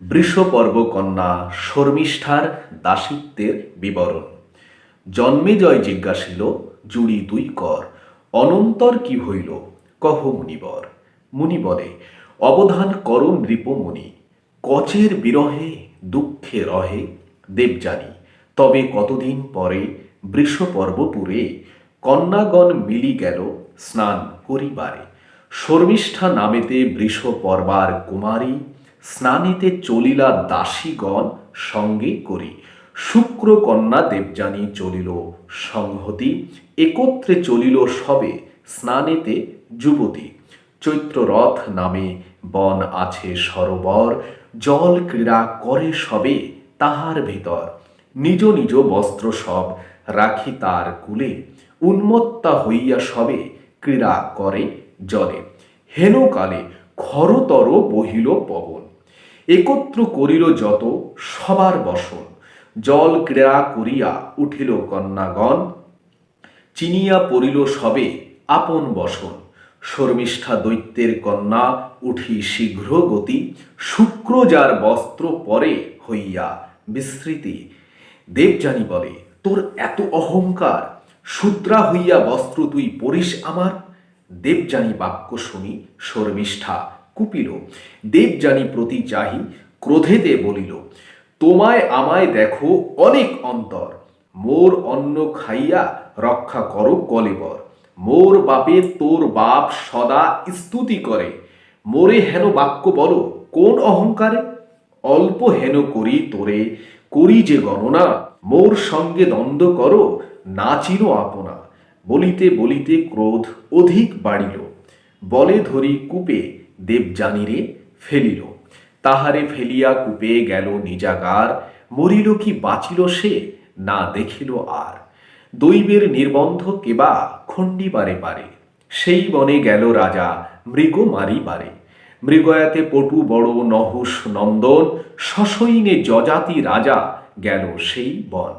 বৃষপর্ব কন্যা শর্মিষ্ঠার দাসিত্বের বিবরণ। জন্মে জয় জিজ্ঞাসিল, জুড়ি দুই কর, অনন্তর কি হইল, কহ মুনিবর। মুনি বলে, অবধান কর নৃপমণি কচের বিরহে দুঃখে রহে দেবজানি তবে কতদিন পরে বৃষপর্বপুরে কন্যাগণ মিলি গেল স্নান করিবারে। শর্মিষ্ঠা নামেতে বৃষ পর্বার কুমারী স্নানেতে চলিলা দাসীগণ সঙ্গে করি। শুক্র কন্যা দেবযানী চলিল সংহতি, একত্রে চলিল সবে স্নানেতে যুবতী। চৈত্ররথ নামে বন আছে সরোবর, জল ক্রীড়া করে সবে তাহার ভিতর। নিজ নিজ বস্ত্র সব রাখি তার কুলে, উন্মত্তা হইয়া সবে ক্রীড়া করে জলে। হেনকালে খরতর বহিল পবন। একত্র করিল যত, সবার বসন। জল ক্রীড়া করিয়া উঠিল কন্যাগণ, চিনিয়া পড়িল সবে আপন বসন। শর্মিষ্ঠা দৈত্যের কন্যা উঠি শীঘ্র গতি, শুক্র যার বস্ত্র পরে হইয়া বিস্মৃতি। দেবযানী বলে, তোর এত অহংকার, শূদ্রা হইয়া বস্ত্র তুই পরিস আমার? দেবযানী বাক্য শুনি শর্মিষ্ঠা কুপিল। দেবযানী প্রতি চাহি, ক্রোধেতে বলিল, তোমায় আমায় দেখো অনেক অন্তর। মোর অন্ন খাইয়া রক্ষা করো কলেবর। মোর বাপে তোর বাপ সদা স্তুতি করে। মোরে হেন বাক্য বলো, কোন অহংকারে? অল্প হেন করি তোরে, করি যে গণনা। মোর সঙ্গে দ্বন্দ্ব করো নাচিল আপনা। বলিতে বলিতে ক্রোধ অধিক বাড়িল। বলে ধরি কূপে দেবযানীরে ফেলিল। তাহারে ফেলিয়া কূপে গেল নিজাগার, মরিল কি বাঁচিল সে না দেখিল আর। দৈবের নির্বন্ধ কেবা খণ্ডিবারে পারে সেই বনে গেল রাজা মৃগ মারিবারে মৃগয়াতে পটু বড় নহুষ নন্দন সসৈনে যজাতি রাজা গেল সেই বন।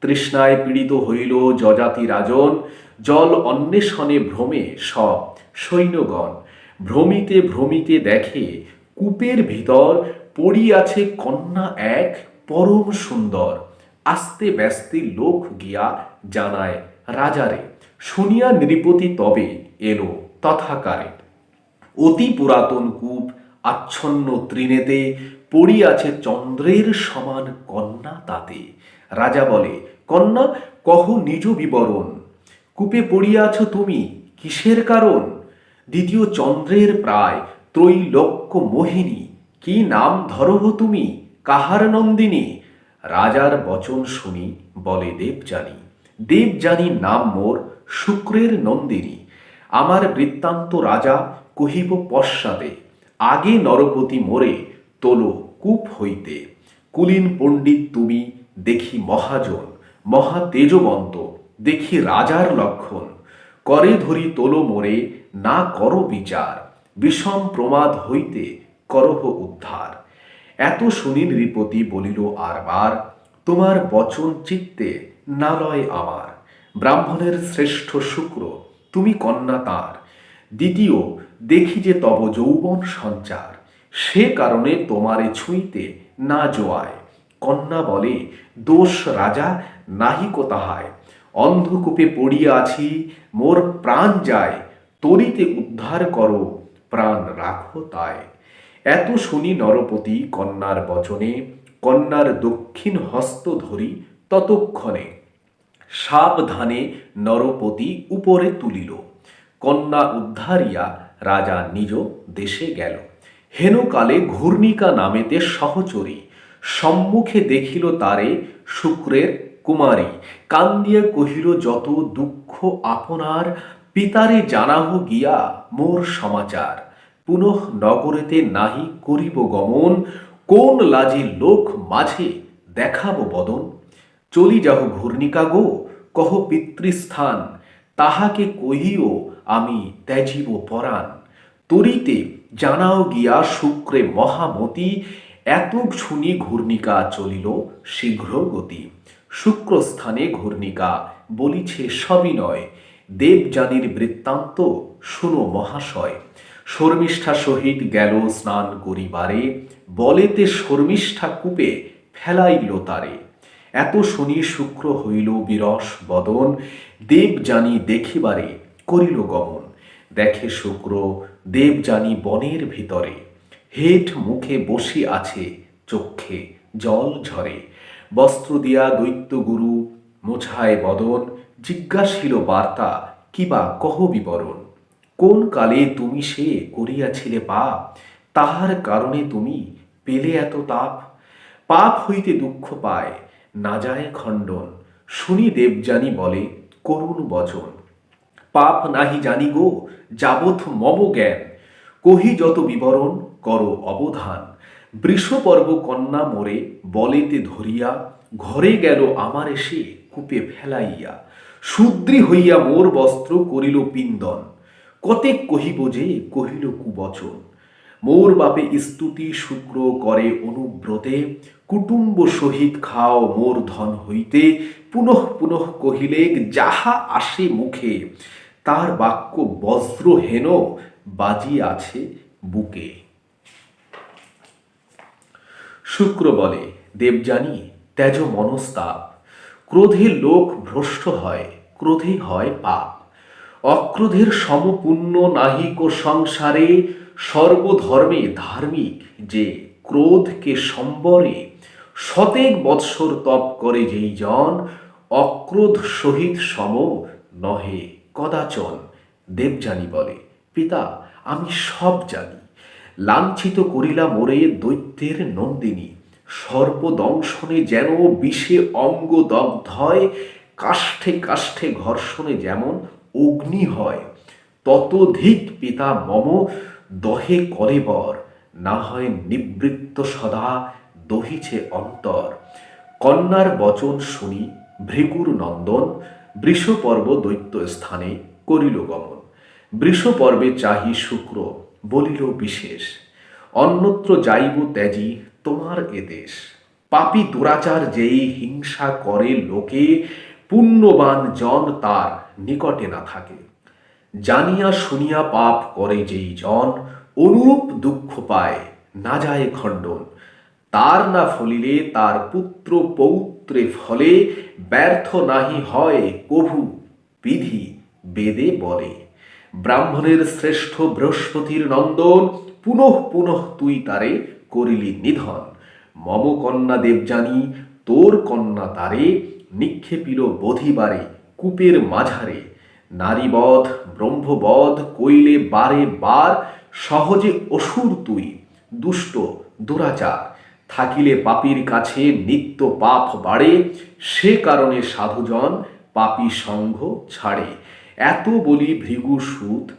তৃষ্ণায় পীড়িত হইল যজাতি রাজন, জল অন্বেষণে ভ্রমে সব সৈন্যগণ। ভ্রমিতে ভ্রমিতে দেখে কূপের ভিতর পড়িয়াছে কন্যা এক পরম সুন্দর। আস্তে ব্যস্তে লোক গিয়া জানায়, রাজারে, শুনিয়া নৃপতি তবে এলো তথাকারে। অতি পুরাতন কূপ, আচ্ছন্ন তৃণেতে পড়িয়াছে চন্দ্রের সমান কন্যা তাতে। রাজা বলে, কন্যা, কহ নিজ বিবরণ। কূপে পড়িয়াছ তুমি, কিসের কারণ? দ্বিতীয় চন্দ্রের প্রায় ত্রৈলোক্য মোহিনী। কি নাম ধরহ তুমি? কাহার নন্দিনী? রাজার বচন শুনি, বলে দেবযানী। দেবযানী নাম মোর শুক্রের নন্দিনী। আমার বৃত্তান্ত রাজা কহিব পশ্চাতে, আগে নরপতি মোরে তোলো কূপ হইতে। কুলীন পণ্ডিত তুমি দেখি মহাজন, মহা তেজবন্ত, দেখি রাজার লক্ষণ। করে ধরি তোলো মোরে না করো বিচার, বিষম প্রমাদ হইতে করহ উদ্ধার। এত শুনি নৃপতি বলিল আরবার তোমার বচন চিত্তে না লয় আমার। ব্রাহ্মণের শ্রেষ্ঠ শুক্র, তুমি কন্যা তার। দ্বিতীয়, দেখি যে তব যৌবন সঞ্চার। সে কারণে তোমারে ছুঁইতে না জোয়ায়। কন্যা বলে, দোষ রাজা নাহিক তাহায়। অন্ধকূপে পড়িয়া আছি, মোর প্রাণ যায় তরিতে উদ্ধার করো, প্রাণ রাখো তাই। এত শুনি নরপতি কন্যার বচনে, কন্যার দক্ষিণ হস্ত ধরি ততক্ষণে। সাবধানে নরপতি উপরে তুলিল। কন্যা উদ্ধারিয়া রাজা নিজ দেশে গেল। হেনকালে ঘূর্ণিকা নামেতে সহচরী। সম্মুখে দেখিল তারে শুক্রের কুমারী। কান্দিয়া কহিল, যত দুঃখ আপনার পিতারে জানাহ গিয়া মোর সমাচার। পুনঃ নগরেতে নাহি করিব গমন, কোন লাজে লোক মাঝে দেখাব বদন। চলি যাহ ঘূর্ণিকা গো, কহ পিতৃস্থান, তাহাকে কহিও আমি ত্যাজিব পরাণ। তরিতে জানাও গিয়া শুক্রে মহামতি এত শুনি ঘূর্ণিকা চলিল শীঘ্র গতি শুক্রস্থানে ঘূর্ণিকা বলিছে সবিনয় দেবযানীর বৃত্তান্ত শুনো মহাশয়। শর্মিষ্ঠা সহিত গেল স্নান করিবারে, বলেতে শর্মিষ্ঠা কূপে ফেলাইল তারে। এত শুনি শুক্র হইল বিরস বদন দেব জানি দেখিবারে করিল গমন। দেখে শুক্র দেব জানি বনের ভিতরে হেট মুখে বসে আছে চক্ষে জল ঝরে। বস্ত্র দিয়া দৈত্য গুরু মোছায় বদন জিজ্ঞাসিল বার্তা কিবা কহ বিবরণ? কোন কালে তুমি সে করিয়াছিলে পাপ? তাহার কারণে তুমি পেলে এত তাপ? পাপ হইতে দুঃখ পায়, না যায় খণ্ডন। শুনি দেবযানী বলে, করুণ বচন। পাপ নাহি জানি গো, যাবৎ মম জ্ঞান। কহি যত বিবরণ, করো অবধান। বৃষপর্ব কন্যা মোরে বলেতে ধরিয়া, ঘরে গেল আমার এসে কূপে ফেলাইয়া। শূদ্রী হইয়া মোর বস্ত্র করিল পিন্দন কতে কহিব যে, কহিল কুবচন। মোর বাপে স্তুতি শুক্র করে অনুব্রতে, কুটুম্ব সহিত খাও মোর ধন হইতে। পুনঃ পুনঃ কহিলে যাহা আসে মুখে, তার বাক্য বজ্র হেন, বাজি আছে বুকে। শুক্র বলে, দেবযানী ত্যাজ মনস্তাপ ক্রোধে লোক ভ্রষ্ট হয়, ক্রোধে হয় পাপ। অক্রোধের সমপূর্ণ নাহিক ও সংসারে, সর্বধর্মে ধার্মিক যে ক্রোধকে সম্বরে, শতেক বৎসর তপ করে যেই জন, অক্রোধ সহিত সম নহে কদাচন, দেবযানী বলে, পিতা, আমি সব জানি। লাঞ্ছিত করিলা মোরে দৈত্যের নন্দিনী সর্পদংশনে যেন বিষে অঙ্গ দগ্ধ হয়, কাষ্ঠে কাষ্ঠে ঘর্ষণে যেমন অগ্নি হয়, ততোধিক পিতা মম, দহে করে বর, না হয় নিবৃত্ত সদা দহিছে অন্তর। কন্যার বচন শুনি ভৃগুর নন্দন, বৃষপর্ব দৈত্য স্থানে করিল গমন। বৃষপর্বে চাহি শুক্র, বলিল বিশেষ। অন্যত্র যাইব ত্যাজি তোমার এদেশ পাপী দুরাচার যেই হিংসা করে লোকে, পুণ্যবান জন তার নিকটে না থাকে। জানিয়া শুনিয়া পাপ করে যেই জন, অনুরূপ দুঃখ পায়, না যায় খণ্ডন। তার না ফলিলে, তার পুত্র পৌত্রে ফলে, ব্যর্থ নাহি হয়, কভু বিধি বেদে বলে। ব্রাহ্মণের শ্রেষ্ঠ বৃহস্পতির নন্দন, পুনঃ পুনঃ তুই তারে করিলি নিধন। মম কন্যা দেবজানি তোর কন্যা তারে, নিক্ষেপিল বধিবারে, কূপের মাঝারে। নারীবধ, ব্রহ্মবধ কইলে বারে বার, সহজে অসুর তুই, দুষ্ট, দুরাচার। থাকিলে পাপীর কাছে নিত্য পাপ বাড়ে, সে কারণে সাধুজন পাপী সঙ্গ ছাড়ে। এত বলি ভৃগু সুত।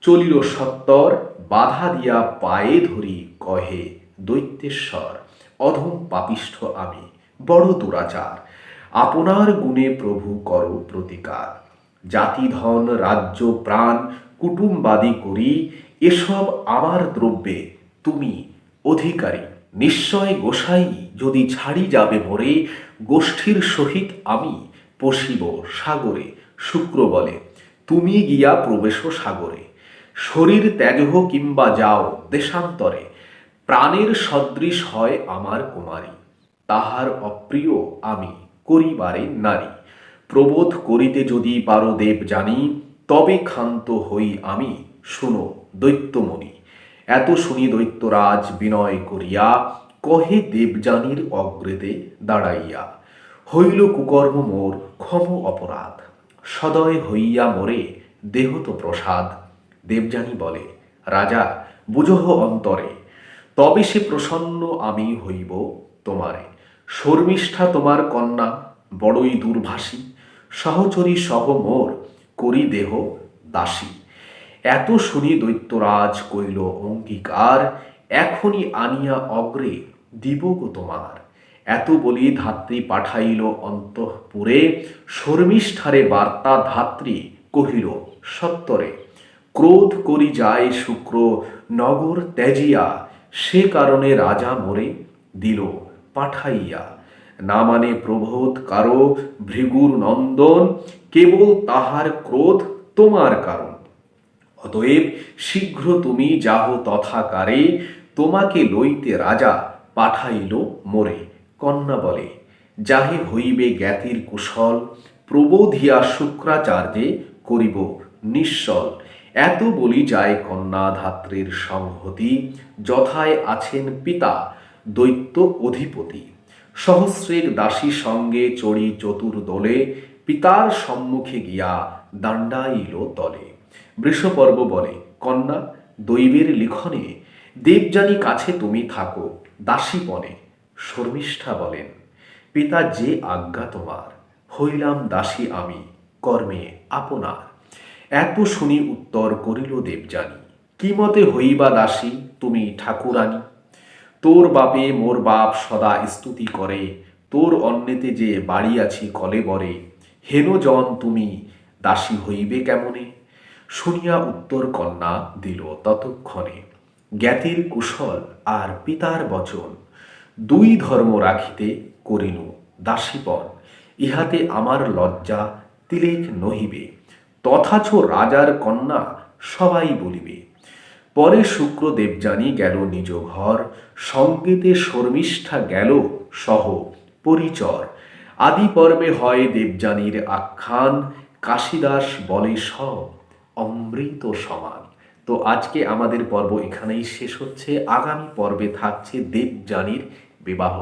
চলিল সত্তর, বাধা দিয়া পায়ে ধরি কহে, দৈত্যেশ্বর, অধম পাপিষ্ঠ আমি, বড় দুরাচার। আপনার গুণে প্রভু কর প্রতিকার। জাতি ধন রাজ্য, প্রাণ, কুটুম্বাদি করি, এসব আমার দ্রব্যে তুমি অধিকারী। নিশ্চয় গোসাই যদি ছাড়ি যাবে ভরে, গোষ্ঠীর সহিত আমি পশিব সাগরে শুক্র বলে তুমি গিয়া প্রবেশ সাগরে। শরীর ত্যাগহ কিংবা যাও দেশান্তরে। প্রাণের সদৃশ হয় আমার কুমারী, তাহার অপ্রিয় আমি করিবারে নারী। প্রবোধ করিতে যদি পারো দেব জানি, তবে ক্ষান্ত হই আমি, শুনো দৈত্যমণি, এত শুনি দৈত্যরাজ বিনয় করিয়া, কহে দেবযানীর অগ্রেতে দাঁড়াইয়া, হইল কুকর্ম মোর ক্ষম অপরাধ, সদয় হইয়া মোরে দেহ তো প্রসাদ দেবযানী বলে, রাজা, বুঝহ অন্তরে তবে সে প্রসন্ন আমি হইব তোমারে। শর্মিষ্ঠা তোমার কন্যা, বড়ই দুর্ভাষী, সহচরী সহ মোর করি দেহ দাসী। এত শুনি দৈত্যরাজ কইল, অঙ্গীকার এখনই আনিয়া অগ্রে দিব গো তোমার। এত বলি ধাত্রী পাঠাইল অন্তঃপুরে, শর্মিষ্ঠারে বার্তা ধাত্রী কহিল, সত্তরে, ক্রোধ করি যায় শুক্র নগর ত্যাজিয়া সে কারণে রাজা মরে দিল, পাঠাইয়া। না মানে প্রবোধ কারও ভৃগুর নন্দন, কেবল তাহার ক্রোধ তোমার কারণ। অতএব শীঘ্র তুমি যাহ তথাকারে, তোমাকে লইতে রাজা পাঠাইল মোরে। কন্যা বলে, যাহে হইবে জ্ঞাতির কুশল, প্রবোধিয়া শুক্রাচার্যে করিব নিশ্চল এত বলি যায় কন্যা ধাত্রীর সংহতি, যথায় আছেন পিতা, দৈত্য অধিপতি। সহস্রের দাসী সঙ্গে চড়ি চতুর চতুর্দলে পিতার সম্মুখে গিয়া দাণ্ডাইল তলে। বৃষপর্ব বলে, কন্যা, দৈবের লিখনে, দেবযানী কাছে তুমি থাকো দাসী দাসীপনে। শর্মিষ্ঠা বলেন, পিতা যে আজ্ঞা তোমার, হইলাম দাসী আমি, কর্মে আপনার। এত শুনি উত্তর করিল দেবযানী, কি মতে হইবা দাসী, তুমি ঠাকুরানী? তোর বাপে মোর বাপ সদা স্তুতি করে, তোর অন্নেতে যে বাড়ি আছি কলে বরে, হেন জন তুমি দাসী হইবে কেমনে? শুনিয়া উত্তর কন্যা দিল ততক্ষণে, জ্ঞাতির কুশল আর পিতার বচন, দুই ধর্ম রাখিতে করিনু দাসীপন, ইহাতে আমার লজ্জা তিলেক নহিবে। তথাচ রাজার কন্যা সবাই বলিবে, পরে শুক্রদেব জানি গেল নিজ ঘর, সঙ্গীতে শর্মিষ্ঠা গেল সহ পরিচর। আদি পর্বে হয় দেবযানীর আখ্যান, কাশিদাস বলে সব অমৃত সমান। তো আজকে আমাদের পর্ব এখানেই শেষ হচ্ছে। আগামী পর্বে থাকছে দেবযানীর বিবাহ।